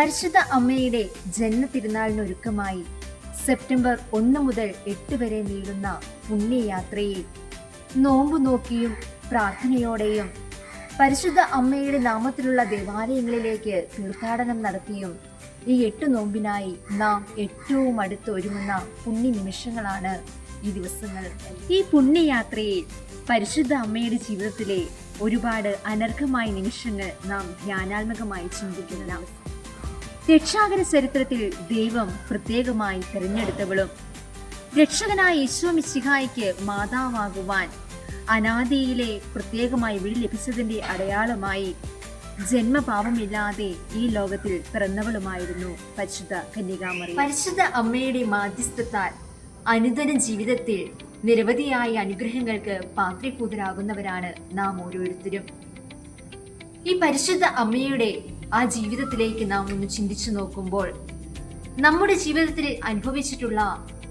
പരിശുദ്ധ അമ്മയുടെ ജന്മ തിരുനാളിനൊരുക്കമായി സെപ്റ്റംബർ ഒന്ന് മുതൽ എട്ട് വരെ നീളുന്ന പുണ്യയാത്രയിൽ നോമ്പു നോക്കിയും പ്രാർത്ഥനയോടെയും പരിശുദ്ധ അമ്മയുടെ നാമത്തിലുള്ള ദേവാലയങ്ങളിലേക്ക് തീർത്ഥാടനം നടത്തിയും ഈ എട്ട് നോമ്പിനായി നാം ഏറ്റവും അടുത്ത് ഒരുങ്ങുന്ന പുണ്യ നിമിഷങ്ങളാണ് ഈ ദിവസങ്ങൾ. ഈ പുണ്യയാത്രയിൽ പരിശുദ്ധ അമ്മയുടെ ജീവിതത്തിലെ ഒരുപാട് അനർഘമായ നിമിഷങ്ങൾ നാം ധ്യാനാത്മകമായി ചിന്തിക്കുന്നതാണ്. രക്ഷാകര ചരിത്രത്തിൽ ദൈവം പ്രത്യേകമായി തിരഞ്ഞെടുത്തവളും രക്ഷകനായ യേശോ മിശിഹായിക്ക് മാതാവാകുവാൻ അനാദിയിലെ പ്രത്യേകമായി വിളി ലഭിച്ചതിന്റെ അടയാളമായി ജന്മപാപമില്ലാതെ ഈ ലോകത്തിൽ പിറന്നവളുമായിരുന്നു പരിശുദ്ധ കന്യകാമറി പരിശുദ്ധ അമ്മയുടെ മാധ്യസ്ഥത്താൽ അനുദിന ജീവിതത്തിൽ നിരവധിയായ അനുഗ്രഹങ്ങൾക്ക് പാത്രീഭൂതരാകുന്നവരാണ് നാം ഓരോരുത്തരും. ഈ പരിശുദ്ധ അമ്മയുടെ ആ ജീവിതത്തിലേക്ക് നാം ഒന്ന് ചിന്തിച്ചു നോക്കുമ്പോൾ നമ്മുടെ ജീവിതത്തിൽ അനുഭവിച്ചിട്ടുള്ള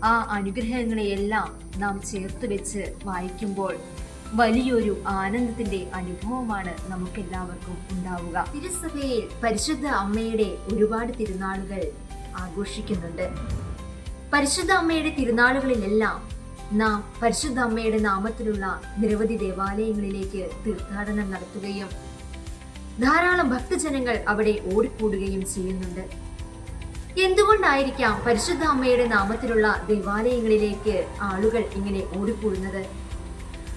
ആ അനുഗ്രഹങ്ങളെയെല്ലാം നാം ചേർത്ത് വെച്ച് വായിക്കുമ്പോൾ വലിയൊരു ആനന്ദത്തിന്റെ അനുഭവമാണ് നമുക്ക് എല്ലാവർക്കും ഉണ്ടാവുക. തിരുസഭയിൽ പരിശുദ്ധ അമ്മയുടെ ഒരുപാട് തിരുനാളുകൾ ആഘോഷിക്കുന്നുണ്ട്. പരിശുദ്ധ അമ്മയുടെ തിരുനാളുകളിലെല്ലാം നാം പരിശുദ്ധ അമ്മയുടെ നാമത്തിലുള്ള നിരവധി ദേവാലയങ്ങളിലേക്ക് തീർത്ഥാടനം നടത്തുകയും ധാരാളം ഭക്തജനങ്ങൾ അവിടെ ഓടിക്കൂടുകയും ചെയ്യുന്നുണ്ട്. എന്തുകൊണ്ടായിരിക്കാം പരിശുദ്ധ അമ്മയുടെ നാമത്തിലുള്ള ദേവാലയങ്ങളിലേക്ക് ആളുകൾ ഇങ്ങനെ ഓടിക്കൂടുന്നത്?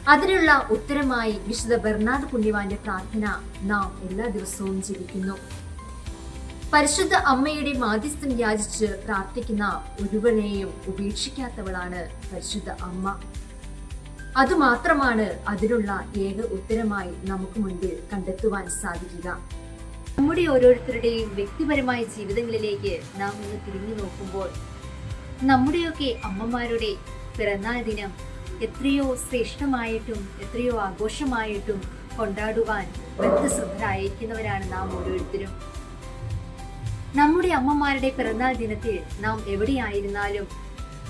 അതിനുള്ള ഉത്തരമായി വിശുദ്ധ ബെർണാഡ് പുണ്യവാന്റെ പ്രാർത്ഥന നാം എല്ലാ ദിവസവും ജപിക്കുന്നു. പരിശുദ്ധ അമ്മയുടെ മാധ്യസ്ഥം യാചിച്ച് പ്രാർത്ഥിക്കുന്ന ഒരുവനെയും ഉപേക്ഷിക്കാത്തവളാണ് പരിശുദ്ധ അമ്മ. അതുമാത്രമാണ് അതിനുള്ള ഏക ഉത്തരമായി നമുക്ക് മുൻപിൽ കണ്ടെത്തുവാൻ സാധിക്കുക. നമ്മുടെ ഓരോരുത്തരുടെയും വ്യക്തിപരമായ ജീവിതങ്ങളിലേക്ക് നാം ഒന്ന് തിരിഞ്ഞു നോക്കുമ്പോൾ നമ്മുടെയൊക്കെ അമ്മമാരുടെ പിറന്നാൾ ദിനം എത്രയോ ശ്രേഷ്ഠമായിട്ടും എത്രയോ ആഘോഷമായിട്ടും കൊണ്ടാടുവാൻ ബദ്ധശ്രദ്ധരായിരിക്കുന്നവരാണ് നാം ഓരോരുത്തരും. നമ്മുടെ അമ്മമാരുടെ പിറന്നാൾ ദിനത്തിൽ നാം എവിടെയായിരുന്നാലും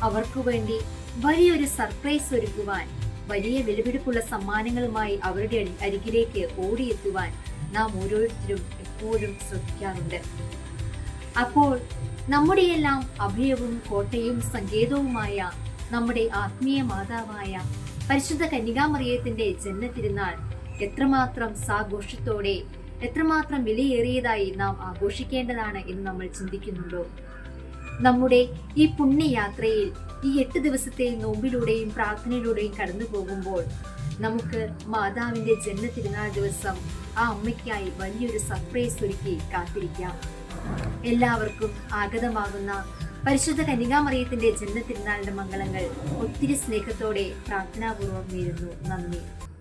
അവർക്കു വേണ്ടി വലിയൊരു സർപ്രൈസ് ഒരുക്കുവാൻ വലിയ വിലപിടിപ്പുള്ള സമ്മാനങ്ങളുമായി അവരുടെ അരികിലേക്ക് ഓടിയെത്തുവാൻ നാം ഓരോരുത്തരും എപ്പോഴും ശ്രദ്ധിക്കാറുണ്ട്. അപ്പോൾ നമ്മുടെയെല്ലാം അഭയവും കോട്ടയും സങ്കേതവുമായ നമ്മുടെ ആത്മീയ മാതാവായ പരിശുദ്ധ കന്യകാമറിയത്തിന്റെ ജന്മതിരുനാൾ എത്രമാത്രം സാഘോഷത്തോടെ എത്രമാത്രം വിലയേറിയതായി നാം ആഘോഷിക്കേണ്ടതാണ് എന്ന് നമ്മൾ ചിന്തിക്കുന്നുണ്ടോ? നമ്മുടെ ഈ പുണ്യയാത്രയിൽ ഈ എട്ട് ദിവസത്തെ നോമ്പിലൂടെയും പ്രാർത്ഥനയിലൂടെയും കടന്നു പോകുമ്പോൾ നമുക്ക് മാതാവിന്റെ ജന്മ തിരുനാൾ ദിവസം ആ അമ്മയ്ക്കായി വലിയൊരു സർപ്രൈസ് ഒരുക്കി കാത്തിരിക്കാം. എല്ലാവർക്കും ആഗതമാകുന്ന പരിശുദ്ധ കനികാമറിയത്തിന്റെ ജന്മ തിരുനാളിന്റെ മംഗളങ്ങൾ ഒത്തിരി സ്നേഹത്തോടെ പ്രാർത്ഥനാപൂർവം നേരുന്നു. നന്ദി.